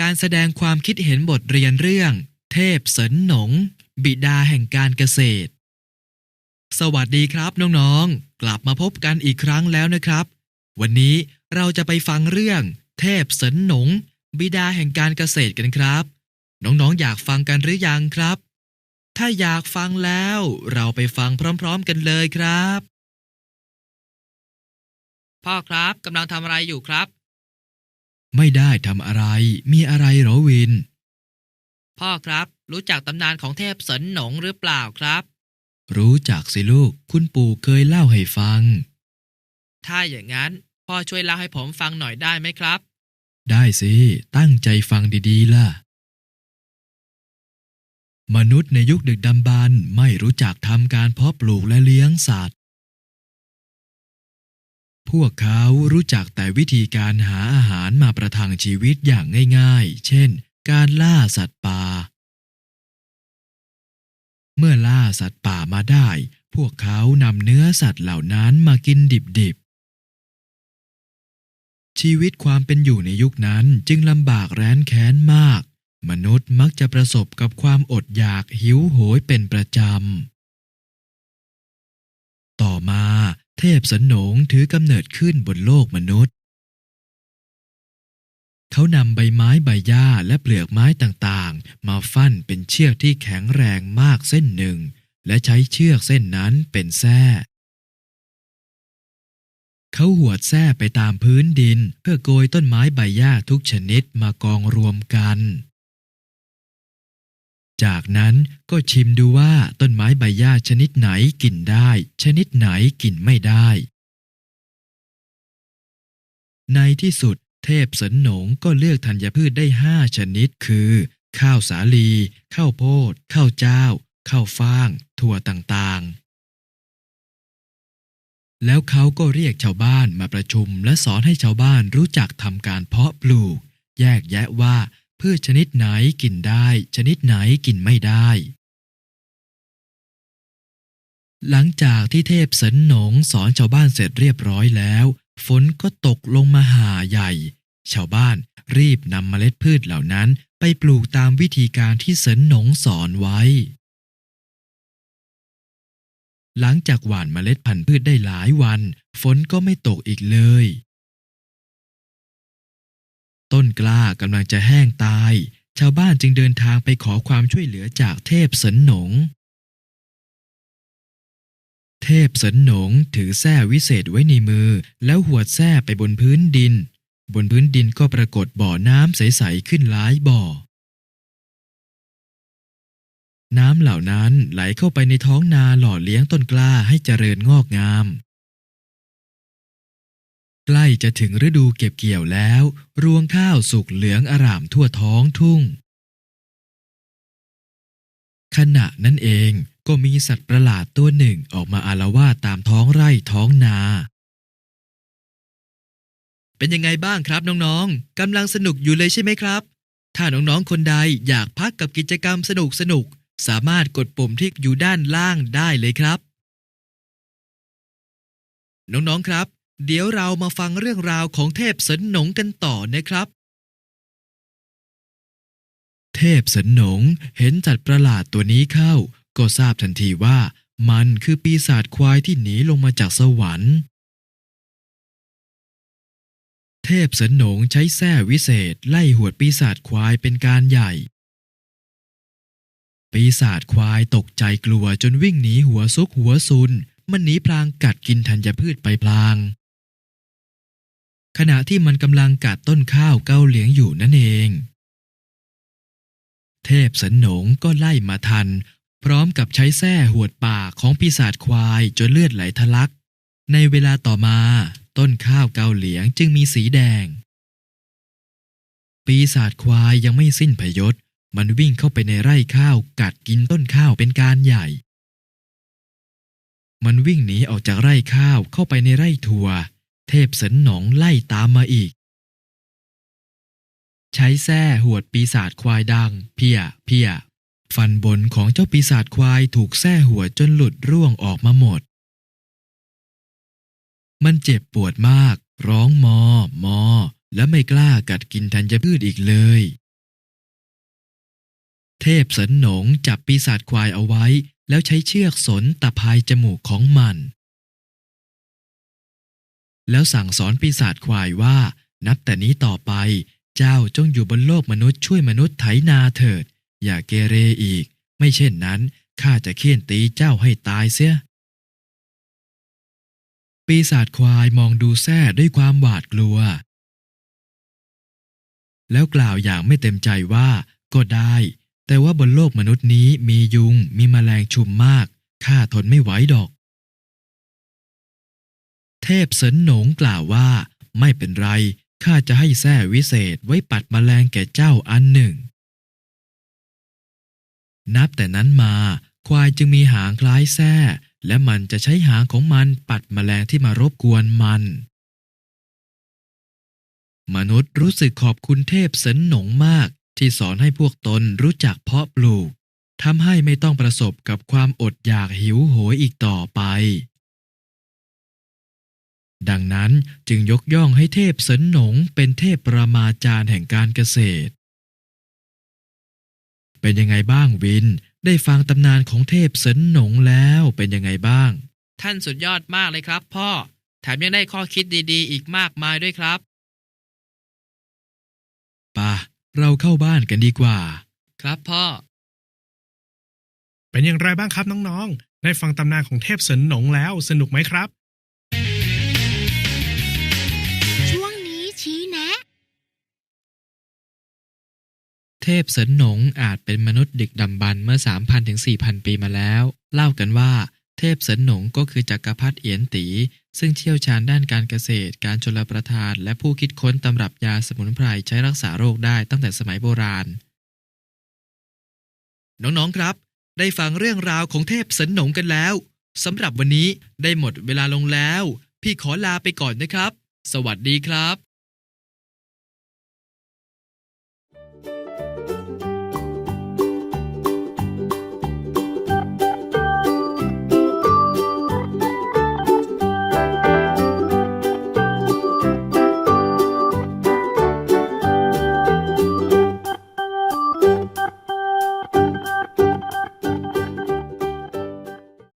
การแสดงความคิดเห็นบทเรียนเรื่อง เทพเสนหนง บิดาแห่งการเกษตร สวัสดีครับน้องๆ กลับมาพบกันอีกครั้งแล้วนะครับ วันนี้เราจะไปฟังเรื่อง เทพเสนหนง บิดาแห่งการเกษตรกันครับ น้องๆอยากฟังกันหรือยังครับ ถ้าอยากฟังแล้วเราไปฟังพร้อม ๆ กันเลยครับ พ่อครับกำลังทำอะไรอยู่ครับ ไม่ได้ทำอะไร มีอะไรเหรอวิน พ่อครับ รู้จักตำนานของเทพเสนหนงหรือเปล่าครับ รู้จักสิลูก คุณปู่เคยเล่าให้ฟัง ถ้าอย่างนั้น พ่อช่วยเล่าให้ผมฟังหน่อยได้ไหมครับ ได้สิ ตั้งใจฟังดีๆล่ะ มนุษย์ในยุคดึกดำบรรพ์ไม่รู้จักทำการเพาะปลูกและเลี้ยงสัตว์ พวกเขารู้จักแต่วิธีการหาอาหารมาประทังชีวิตอย่างง่ายๆ เช่น การล่าสัตว์ป่า เมื่อล่าสัตว์ป่ามาได้ พวกเขานำเนื้อสัตว์เหล่านั้นมากินดิบๆ ชีวิตความเป็นอยู่ในยุคนั้นจึงลำบากแร้นแค้นมาก มนุษย์มักจะประสบกับความอดอยากหิวโหยเป็นประจำ ต่อมา เทพสนหนงถือกำเนิดขึ้นบนโลกมนุษย์ เขานำใบไม้ใบหญ้าและเปลือกไม้ต่างๆ มาฟั่นเป็นเชือกที่แข็งแรงมากเส้นหนึ่ง และใช้เชือกเส้นนั้นเป็นแส้เขาหวดแส้ไปตามพื้นดิน เพื่อโกยต้นไม้ใบหญ้าทุกชนิดมากองรวมกัน จากนั้นก็ชิมดูว่าต้นไม้ใบหญ้าชนิดไหนกินได้ ชนิดไหนกินไม่ได้ ในที่สุดเทพสนหนงก็เลือกธัญพืชได้ห้าชนิดคือ ข้าวสาลี ข้าวโพด ข้าวเจ้า ข้าวฟ่าง ถั่วต่างๆ แล้วเขาก็เรียกชาวบ้านมาประชุมและสอนให้ชาวบ้านรู้จักทำการเพาะปลูก แยกแยะว่า พืชชนิดไหนกินได้ ชนิดไหนกินไม่ได้ หลังจากที่เทพสนหนงสอนชาวบ้านเสร็จเรียบร้อยแล้ว ฝนก็ตกลงมาหาใหญ่ ชาวบ้านรีบนำเมล็ดพืชเหล่านั้นไปปลูกตามวิธีการที่เสนหนงสอนไว้ หลังจากหว่านเมล็ดพันธุ์พืชได้หลายวัน ฝนก็ไม่ตกอีกเลย ต้นกล้ากำลังจะแห้งตาย ชาวบ้านจึงเดินทางไปขอความช่วยเหลือจากเทพสนหนง เทพสนหนงถือแส้วิเศษไว้ในมือ แล้วหวดแส้ไปบนพื้นดิน บนพื้นดินก็ปรากฏบ่อน้ำใส ๆ ขึ้นหลายบ่อ น้ำเหล่านั้นไหลเข้าไปในท้องนาหล่อเลี้ยงต้นกล้าให้เจริญงอกงาม ใกล้จะถึงฤดูเก็บเกี่ยวแล้ว รวงข้าวสุกเหลืองอร่ามทั่วท้องทุ่ง ขณะนั้นเองก็มีสัตว์ประหลาดตัวหนึ่งออกมาอาละวาดตามท้องไร่ท้องนา เป็นยังไงบ้างครับน้องๆกำลังสนุกอยู่เลยใช่ไหมครับ ถ้าน้องๆคนใดอยากพักกับกิจกรรมสนุกสนุกๆสามารถกดปุ่มที่อยู่ด้านล่างได้เลยครับ น้องๆครับ เดี๋ยวเรามาฟังเรื่องราวของเทพสนหนงกันต่อนะครับ เทพสนหนงเห็นสัตว์ประหลาดตัวนี้เข้า ก็ทราบทันทีว่า มันคือปีศาจควายที่หนีลงมาจากสวรรค์ เทพสนหนงใช้แส้วิเศษไล่หวดปีศาจควายเป็นการใหญ่ ปีศาจควายตกใจกลัวจนวิ่งหนีหัวซุกหัวซุนมันหนีพลางกัดกินธัญพืชไปพลาง ขณะที่มันกำลังกัดต้นข้าวเกาเหลียงอยู่นั่นเอง เทพสนหนงก็ไล่มาทัน พร้อมกับใช้แส้หวดปากของปีศาจควายจนเลือดไหลทะลัก ในเวลาต่อมาต้นข้าวเกาเหลียงจึงมีสีแดง ปีศาจควายยังไม่สิ้นพยศ มันวิ่งเข้าไปในไร่ข้าวกัดกินต้นข้าวเป็นการใหญ่ มันวิ่งหนีออกจากไร่ข้าวเข้าไปในไร่ถั่ว เทพสนหนองไล่ตามมาอีก ใช้แส้หวดปีศาจควายดัง เพียเพียฟันบนของเจ้าปีศาจควายถูกแส้หัวจนหลุดร่วงออกมาหมด มันเจ็บปวดมาก ร้องมอ มอ และไม่กล้ากัดกินธัญพืชอีกเลย เทพสนหนงจับปีศาจควายเอาไว้ แล้วใช้เชือกสนตะพายจมูกของมัน แล้วสั่งสอนปีศาจควายว่า นับแต่นี้ต่อไป เจ้าจงอยู่บนโลกมนุษย์ช่วยมนุษย์ไถนาเถิด อย่าเกเรอีก ไม่เช่นนั้นข้าจะเคี่ยนตีเจ้าให้ตายเสีย ปีศาจควายมองดูแซ่ด้วยความหวาดกลัว แล้วกล่าวอย่างไม่เต็มใจว่า ก็ได้ แต่ว่าบนโลกมนุษย์นี้มียุงมีแมลงชุมมากข้าทนไม่ไหวดอก ทพเสนหนงกล่าวว่า ไม่เป็นไร ข้าจะให้แส้วิเศษไว้ปัดแมลงแก่เจ้าอันหนึ่ง นับแต่นั้นมา ควายจึงมีหางคล้ายแส้และมันจะใช้หางของมันปัดแมลงที่มารบกวนมัน มนุษย์รู้สึกขอบคุณเทพเสนหนงมากที่สอนให้พวกตนรู้จักเพาะปลูกทำให้ไม่ต้องประสบกับความอดอยากหิวโหยอีกต่อไป ดังนั้นจึงยกย่องให้เทพเสนหนงเป็นเทพประมาจารย์แห่งการเกษตร เป็นยังไงบ้างวิน ได้ฟังตำนานของเทพเสนหนงแล้วเป็นยังไงบ้าง ท่านสุดยอดมากเลยครับ พ่อ แถมยังได้ข้อคิดดีๆ อีกมากมายด้วยครับป่ะเราเข้าบ้านกันดีกว่า ครับพ่อ เป็นอย่างไรบ้างครับน้องๆ ได้ฟังตำนานของเทพเสินหนงแล้วสนุกไหมครับ พเสนหนงอาจเป็นมนุษย์ดึกดำบรรเมื่อ 3,000ถึง4,000 ปีมาแล้ว เล่ากันว่าเทพเสนหนงก็คือจักรพรรดิเอียนตี ซึ่งเชี่ยวชาญด้านการเกษตร การชลประทาน และผู้คิดค้นตำรับยาสมุนไพรใช้รักษาโรคได้ตั้งแต่สมัยโบราณ น้องๆครับ ได้ฟังเรื่องราวของเทพเสนหนงกันแล้วสำหรับวันนี้ได้หมดเวลาลงแล้ว พี่ขอลาไปก่อนนะครับ สวัสดีครับ